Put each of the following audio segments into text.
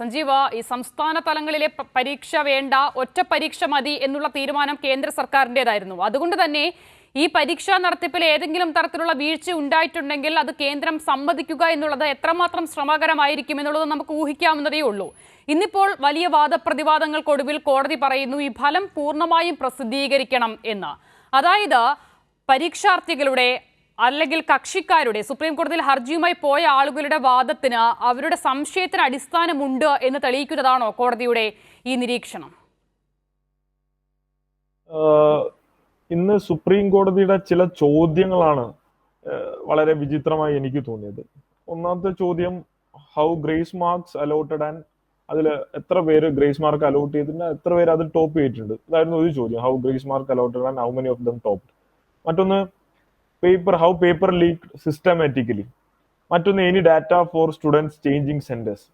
സഞ്ജീവ ഈ സംസ്ഥാന തലങ്ങളിലെ പരീക്ഷ വേണ്ട ഒറ്റ പരീക്ഷ മതി എന്നുള്ള തീരുമാനം കേന്ദ്ര സർക്കാരിന്റെതായിരുന്നു. അതുകൊണ്ട് തന്നെ ഈ പരീക്ഷാ നടത്തിപ്പിൽ ഏതെങ്കിലും തരത്തിലുള്ള വീഴ്ച ഉണ്ടായിട്ടുണ്ടെങ്കിൽ അത് കേന്ദ്രം സമ്മതിക്കുക എന്നുള്ളത് എത്രമാത്രം ശ്രമകരമായിരിക്കും എന്നുള്ളത് നമുക്ക് ഊഹിക്കാവുന്നതേ ഉള്ളൂ. ഇന്നിപ്പോൾ വലിയ വാദപ്രതിവാദങ്ങൾക്കൊടുവിൽ കോടതി പറയുന്നു ഈ ഫലം പൂർണമായും പ്രസിദ്ധീകരിക്കണം എന്ന്. അതായത് പരീക്ഷാർത്ഥികളുടെ അല്ലെങ്കിൽ കക്ഷിക്കാരുടെ സുപ്രീം കോടതിയിൽ ഹർജിയുമായി പോയ ആളുകളുടെ വാദത്തിന് അവരുടെ സംശയത്തിന് അടിസ്ഥാനമുണ്ട് എന്ന് തെളിയിക്കുന്നതാണോ കോടതിയുടെ ഈ നിരീക്ഷണം? ഇന്ന് സുപ്രീം കോടതിയുടെ ചില ചോദ്യങ്ങളാണ് വളരെ വിചിത്രമായി എനിക്ക് തോന്നിയത്. ഒന്നാമത്തെ ചോദ്യം how grace marks allotted and അതിൽ എത്ര പേര് ഗ്രേസ് മാർക്ക് അലോട്ട് ചെയ്തിട്ടുണ്ട് എത്ര പേര് അതിൽ ടോപ്പ് ചെയ്തിട്ടുണ്ട്. അതായിരുന്നു ഒരു ചോദ്യം how grace mark allotted and how many of them top മറ്റൊന്ന് paper how paper leak systematically മറ്റൊന്ന് any data for students changing centres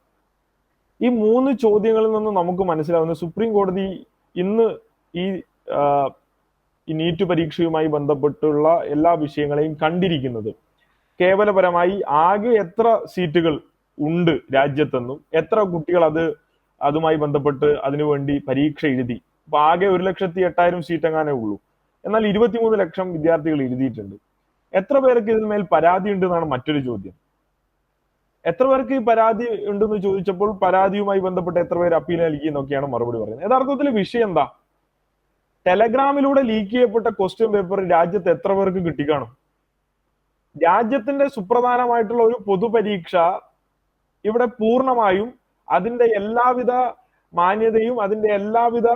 ഈ മൂന്ന് ചോദ്യങ്ങളിൽ നിന്ന് നമുക്ക് മനസ്സിലാവുന്ന സുപ്രീം കോടതി ഇന്ന് ഈ നീറ്റ് പരീക്ഷയുമായി ബന്ധപ്പെട്ടുള്ള എല്ലാ വിഷയങ്ങളെയും കണ്ടിരിക്കുന്നത്. കേവലപരമായി ആകെ എത്ര സീറ്റുകൾ ഉണ്ട് രാജ്യത്തെന്നും എത്ര കുട്ടികൾ അത് അതുമായി ബന്ധപ്പെട്ട് അതിനുവേണ്ടി പരീക്ഷ എഴുതി. അപ്പൊ ആകെ ഒരു ലക്ഷത്തി എട്ടായിരം സീറ്റ് എങ്ങാനേ ഉള്ളൂ. എന്നാൽ ഇരുപത്തിമൂന്ന് ലക്ഷം വിദ്യാർത്ഥികൾ എഴുതിയിട്ടുണ്ട്. എത്ര പേർക്ക് ഇതിന്മേൽ പരാതി ഉണ്ട് എന്നാണ് മറ്റൊരു ചോദ്യം. എത്ര പേർക്ക് ഈ പരാതി ഉണ്ടെന്ന് ചോദിച്ചപ്പോൾ പരാതിയുമായി ബന്ധപ്പെട്ട് എത്ര പേര് അപ്പീൽ നൽകി എന്നൊക്കെയാണ് മറുപടി പറയുന്നത്. യഥാർത്ഥത്തിൽ വിഷയം എന്താ? ടെലഗ്രാമിലൂടെ ലീക്ക് ചെയ്യപ്പെട്ട ക്വസ്റ്റ്യൻ പേപ്പർ രാജ്യത്ത് എത്ര പേർക്ക് കിട്ടിക്കാണും? രാജ്യത്തിന്റെ സുപ്രധാനമായിട്ടുള്ള ഒരു പൊതുപരീക്ഷ ഇവിടെ പൂർണമായും അതിന്റെ എല്ലാവിധ മാന്യതയും അതിന്റെ എല്ലാവിധ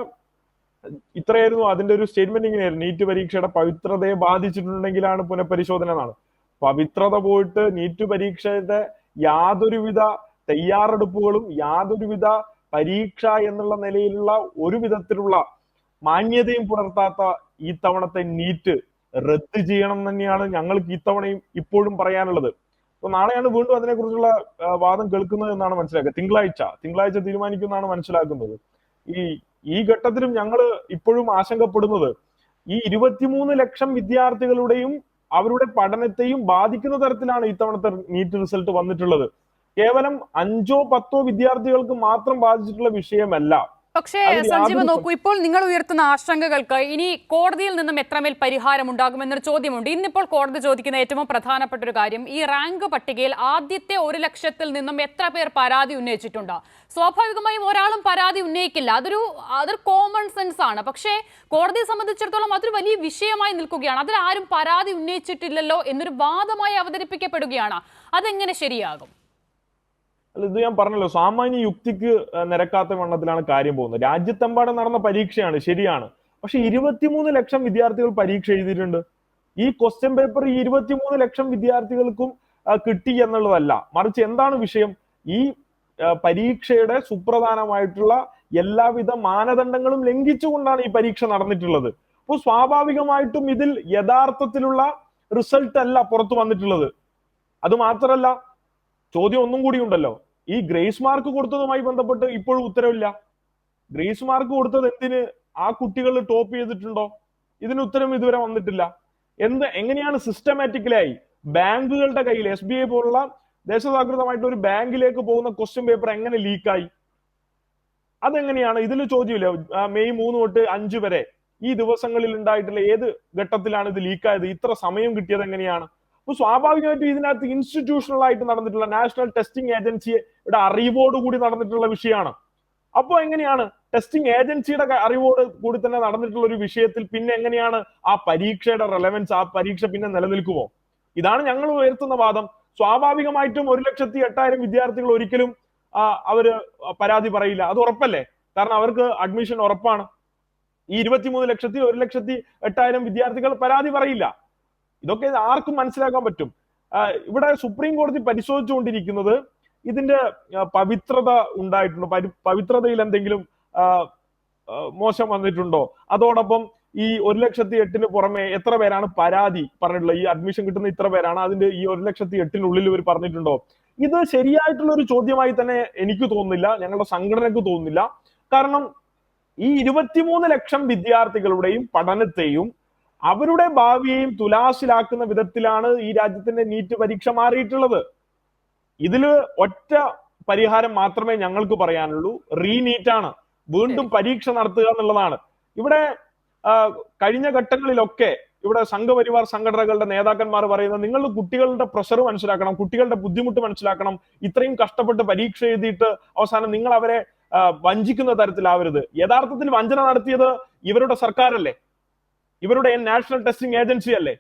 ഇത്രയായിരുന്നു അതിന്റെ ഒരു സ്റ്റേറ്റ്മെന്റ് ഇങ്ങനെയായിരുന്നു. നീറ്റ് പരീക്ഷയുടെ പവിത്രതയെ ബാധിച്ചിട്ടുണ്ടെങ്കിലാണ് പുനഃപരിശോധന എന്നാണ് പവിത്രത പോയിട്ട് നീറ്റ് പരീക്ഷയുടെ യാതൊരുവിധ തയ്യാറെടുപ്പുകളും യാതൊരുവിധ പരീക്ഷ എന്നുള്ള നിലയിലുള്ള ഒരു വിധത്തിലുള്ള മാന്യതയും പുലർത്താത്ത ഈ തവണത്തെ നീറ്റ് റദ്ദ് ചെയ്യണം തന്നെയാണ് ഞങ്ങൾക്ക് ഇത്തവണയും ഇപ്പോഴും പറയാനുള്ളത്. അപ്പൊ നാളെയാണ് വീണ്ടും അതിനെക്കുറിച്ചുള്ള വാദം കേൾക്കുന്നത് എന്നാണ് മനസ്സിലാക്കുക. തിങ്കളാഴ്ച. തിങ്കളാഴ്ച തീരുമാനിക്കുന്നതാണ് മനസ്സിലാക്കുന്നത്. ഈ ഈ ഘട്ടത്തിലും ഞങ്ങൾ ഇപ്പോഴും ആശങ്കപ്പെടുന്നത്. ഈ ഇരുപത്തിമൂന്ന് ലക്ഷം വിദ്യാർത്ഥികളുടെയും അവരുടെ പഠനത്തെയും ബാധിക്കുന്ന തരത്തിലാണ് ഇത്തവണത്തെ നീറ്റ് റിസൾട്ട് വന്നിട്ടുള്ളത്. കേവലം അഞ്ചോ പത്തോ വിദ്യാർത്ഥികൾക്ക് മാത്രം ബാധിച്ചിട്ടുള്ള വിഷയമല്ല. പക്ഷേ സഞ്ജീവ് നോക്കൂ ഇപ്പോൾ നിങ്ങൾ ഉയർത്തുന്ന ആശങ്കകൾക്ക് ഇനി കോടതിയിൽ നിന്നും എത്രമേൽ പരിഹാരം ഉണ്ടാകുമെന്നൊരു ചോദ്യമുണ്ട്. ഇന്നിപ്പോൾ കോടതി ചോദിക്കുന്ന ഏറ്റവും പ്രധാനപ്പെട്ട ഒരു കാര്യം ഈ റാങ്ക് പട്ടികയിൽ ആദ്യത്തെ ഒരു ലക്ഷത്തിൽ നിന്നും എത്ര പേർ പരാതി ഉന്നയിച്ചിട്ടുണ്ട്? സ്വാഭാവികമായും ഒരാളും പരാതി ഉന്നയിക്കില്ല. അതൊരു അതൊരു കോമൺ സെൻസ് ആണ്. പക്ഷേ കോടതിയെ സംബന്ധിച്ചിടത്തോളം അതൊരു വലിയ വിഷയമായി നിൽക്കുകയാണ്. അതിൽ ആരും പരാതി ഉന്നയിച്ചിട്ടില്ലല്ലോ എന്നൊരു വാദമായി അവതരിപ്പിക്കപ്പെടുകയാണ്. അതെങ്ങനെ ശരിയാകും? അല്ല ഇത് ഞാൻ പറഞ്ഞല്ലോ സാമാന്യ യുക്തിക്ക് നിരക്കാത്ത വണ്ണത്തിലാണ് കാര്യം പോകുന്നത്. രാജ്യത്തെമ്പാടും നടന്ന പരീക്ഷയാണ് ശരിയാണ്. പക്ഷെ ഇരുപത്തിമൂന്ന് ലക്ഷം വിദ്യാർത്ഥികൾ പരീക്ഷ എഴുതിയിട്ടുണ്ട്. ഈ ക്വസ്റ്റ്യൻ പേപ്പർ ഈ ഇരുപത്തിമൂന്ന് ലക്ഷം വിദ്യാർത്ഥികൾക്കും കിട്ടി എന്നുള്ളതല്ല. മറിച്ച് എന്താണ് വിഷയം? ഈ പരീക്ഷയുടെ സുപ്രധാനമായിട്ടുള്ള എല്ലാവിധ മാനദണ്ഡങ്ങളും ലംഘിച്ചുകൊണ്ടാണ് ഈ പരീക്ഷ നടന്നിട്ടുള്ളത്. അപ്പോൾ സ്വാഭാവികമായിട്ടും ഇതിൽ യഥാർത്ഥത്തിലുള്ള റിസൾട്ട് അല്ല പുറത്തു വന്നിട്ടുള്ളത്. അത് മാത്രമല്ല ചോദ്യം ഒന്നും കൂടി ഉണ്ടല്ലോ. ഈ ഗ്രേസ് മാർക്ക് കൊടുത്തതുമായി ബന്ധപ്പെട്ട് ഇപ്പോഴും ഉത്തരവില്ല. ഗ്രേസ് മാർക്ക് കൊടുത്തത് എന്തിന്? ആ കുട്ടികൾ ടോപ്പ് ചെയ്തിട്ടുണ്ടോ? ഇതിന് ഉത്തരം ഇതുവരെ വന്നിട്ടില്ല. എന്ത് എങ്ങനെയാണ് സിസ്റ്റമാറ്റിക്കലായി ബാങ്കുകളുടെ കയ്യിൽ എസ് ബി ഐ പോലുള്ള ദേശസാകൃതമായിട്ട് ഒരു ബാങ്കിലേക്ക് പോകുന്ന ക്വസ്റ്റ്യൻ പേപ്പർ എങ്ങനെ ലീക്കായി അതെങ്ങനെയാണ്? ഇതിൽ ചോദ്യമില്ല. മെയ് മൂന്ന് തൊട്ട് അഞ്ച് വരെ ഈ ദിവസങ്ങളിൽ ഉണ്ടായിട്ടുള്ള ഏത് ഘട്ടത്തിലാണ് ഇത് ലീക്കായത് ഇത്ര സമയം കിട്ടിയത് എങ്ങനെയാണ്? അപ്പൊ സ്വാഭാവികമായിട്ടും ഇതിനകത്ത് ഇൻസ്റ്റിറ്റ്യൂഷണൽ ആയിട്ട് നടന്നിട്ടുള്ള നാഷണൽ ടെസ്റ്റിംഗ് ഏജൻസിയുടെ അറിവോട് കൂടി നടന്നിട്ടുള്ള വിഷയമാണ്. അപ്പോൾ എങ്ങനെയാണ് ടെസ്റ്റിംഗ് ഏജൻസിയുടെ അറിവോട് കൂടി തന്നെ നടന്നിട്ടുള്ള ഒരു വിഷയത്തിൽ പിന്നെ എങ്ങനെയാണ് ആ പരീക്ഷയുടെ റെലവൻസ് ആ പരീക്ഷ പിന്നെ നിലനിൽക്കുമോ? ഇതാണ് ഞങ്ങൾ ഉയർത്തുന്ന വാദം. സ്വാഭാവികമായിട്ടും ഒരു ലക്ഷത്തി എട്ടായിരം വിദ്യാർത്ഥികൾ ഒരിക്കലും അവർ പരാതി പറയില്ല. അത് ഉറപ്പല്ലേ? കാരണം അവർക്ക് അഡ്മിഷൻ ഉറപ്പാണ്. ഈ ഇരുപത്തിമൂന്ന് ലക്ഷത്തി ഒരു ലക്ഷത്തി എട്ടായിരം വിദ്യാർത്ഥികൾ പരാതി പറയില്ല. ഇതൊക്കെ ആർക്കും മനസ്സിലാക്കാൻ പറ്റും. ഇവിടെ സുപ്രീം കോടതി പരിശോധിച്ചുകൊണ്ടിരിക്കുന്നത് ഇതിന്റെ പവിത്രത ഉണ്ടായിട്ടുണ്ടോ? പവിത്രതയിൽ എന്തെങ്കിലും മോശം വന്നിട്ടുണ്ടോ? അതോടൊപ്പം ഈ ഒരു ലക്ഷത്തി എട്ടിന് പുറമെ എത്ര പേരാണ് പരാതി പറഞ്ഞിട്ടുള്ളത്? ഈ അഡ്മിഷൻ കിട്ടുന്ന ഇത്ര പേരാണ് അതിന്റെ ഈ ഒരു ലക്ഷത്തി എട്ടിനുള്ളിൽ ഇവർ പറഞ്ഞിട്ടുണ്ടോ? ഇത് ശരിയായിട്ടുള്ള ഒരു ചോദ്യമായി തന്നെ എനിക്ക് തോന്നുന്നില്ല. ഞങ്ങളുടെ സംഘടനക്ക് തോന്നുന്നില്ല. കാരണം ഈ ഇരുപത്തിമൂന്ന് ലക്ഷം വിദ്യാർത്ഥികളുടെയും പഠനത്തെയും അവരുടെ ഭാവിയെയും തുലാസിലാക്കുന്ന വിധത്തിലാണ് ഈ രാജ്യത്തിന്റെ നീറ്റ് പരീക്ഷ മാറിയിട്ടുള്ളത്. ഇതിൽ ഒറ്റ പരിഹാരം മാത്രമേ ഞങ്ങൾക്ക് പറയാനുള്ളൂ. റീനീറ്റ് ആണ് വീണ്ടും പരീക്ഷ നടത്തുക എന്നുള്ളതാണ്. ഇവിടെ കഴിഞ്ഞ ഘട്ടങ്ങളിലൊക്കെ ഇവിടെ സംഘപരിവാർ സംഘടനകളുടെ നേതാക്കന്മാർ പറയുന്നത് നിങ്ങൾ കുട്ടികളുടെ പ്രഷർ മനസ്സിലാക്കണം കുട്ടികളുടെ ബുദ്ധിമുട്ട് മനസ്സിലാക്കണം ഇത്രയും കഷ്ടപ്പെട്ട് പരീക്ഷ എഴുതിയിട്ട് അവസാനം നിങ്ങൾ അവരെ വഞ്ചിക്കുന്ന തരത്തിലാവരുത്. യഥാർത്ഥത്തിൽ വഞ്ചന നടത്തിയത് ഇവരുടെ സർക്കാരല്ലേ? ഇവരുടെ നാഷണൽ ടെസ്റ്റിംഗ് ഏജൻസി അല്ലേ?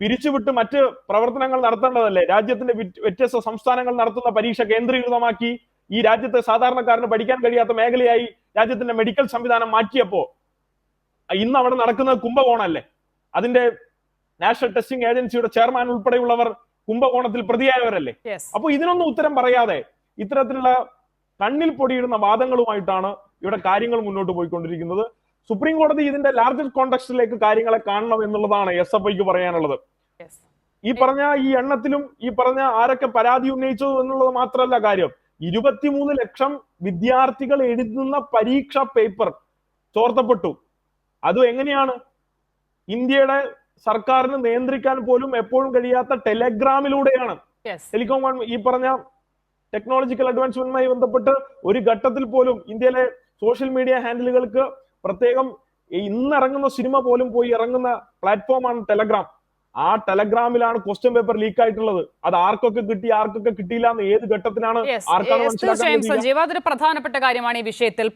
പിരിച്ചുവിട്ട് മറ്റ് പ്രവർത്തനങ്ങൾ നടത്തേണ്ടതല്ലേ? രാജ്യത്തിന്റെ വ്യത്യസ്ത സംസ്ഥാനങ്ങൾ നടത്തുന്ന പരീക്ഷ കേന്ദ്രീകൃതമാക്കി ഈ രാജ്യത്തെ സാധാരണക്കാരന് പഠിക്കാൻ കഴിയാത്ത മേഖലയായി രാജ്യത്തിന്റെ മെഡിക്കൽ സംവിധാനം മാറ്റിയപ്പോ ഇന്ന് അവിടെ നടക്കുന്നത് കുംഭകോണല്ലേ അതിന്റെ നാഷണൽ ടെസ്റ്റിംഗ് ഏജൻസിയുടെ ചെയർമാൻ ഉൾപ്പെടെയുള്ളവർ കുംഭകോണത്തിൽ പ്രതിയായവരല്ലേ? അപ്പൊ ഇതിനൊന്നും ഉത്തരം പറയാതെ ഇത്തരത്തിലുള്ള കണ്ണിൽ പൊടിയിടുന്ന വാദങ്ങളുമായിട്ടാണ് ഇവിടെ കാര്യങ്ങൾ മുന്നോട്ട് പോയിക്കൊണ്ടിരിക്കുന്നത്. സുപ്രീം കോടതി ഇതിന്റെ ലാർജർ കോണ്ടക്സ്റ്റിലേക്ക് കാര്യങ്ങളെ കാണണം എന്നുള്ളതാണ് എസ് എഫ് ഐക്ക് പറയാനുള്ളത്. ഈ പറഞ്ഞ ഈ എണ്ണത്തിലും ഈ പറഞ്ഞ ആരൊക്കെ പരാതി ഉന്നയിച്ചു എന്നുള്ളത് മാത്രമല്ല കാര്യം. ഇരുപത്തിമൂന്ന് ലക്ഷം വിദ്യാർത്ഥികൾ എഴുതുന്ന പരീക്ഷ പേപ്പർ ചോർത്തപ്പെട്ടു. അതും എങ്ങനെയാണ്? ഇന്ത്യയുടെ സർക്കാരിന് നിയന്ത്രിക്കാൻ പോലും എപ്പോഴും കഴിയാത്ത ടെലഗ്രാമിലൂടെയാണ്. ടെലികോം ഈ പറഞ്ഞ ടെക്നോളജിക്കൽ അഡ്വാൻസ്മെന്റുമായി ബന്ധപ്പെട്ട് ഒരു ഘട്ടത്തിൽ പോലും ഇന്ത്യയിലെ സോഷ്യൽ മീഡിയ ഹാൻഡിലുകൾക്ക് പ്രത്യേകം ഇന്ന് ഇറങ്ങുന്ന സിനിമ പോലും പോയി ഇറങ്ങുന്ന പ്ലാറ്റ്ഫോമാണ് ടെലഗ്രാം ആ ടെലഗ്രാമിലാണ് ക്വസ്റ്റ്യൻ പേപ്പർ ലീക്ക് ആയിട്ടുള്ളത്. അത് ആർക്കൊക്കെ കിട്ടി ആർക്കൊക്കെ കിട്ടിയില്ല എന്ന് ഏത് ഘട്ടത്തിലാണ് ആർക്കാണ് മനസ്സിലാക്കാൻ പ്രധാനപ്പെട്ട കാര്യമാണ് ഈ വിഷയത്തിൽ.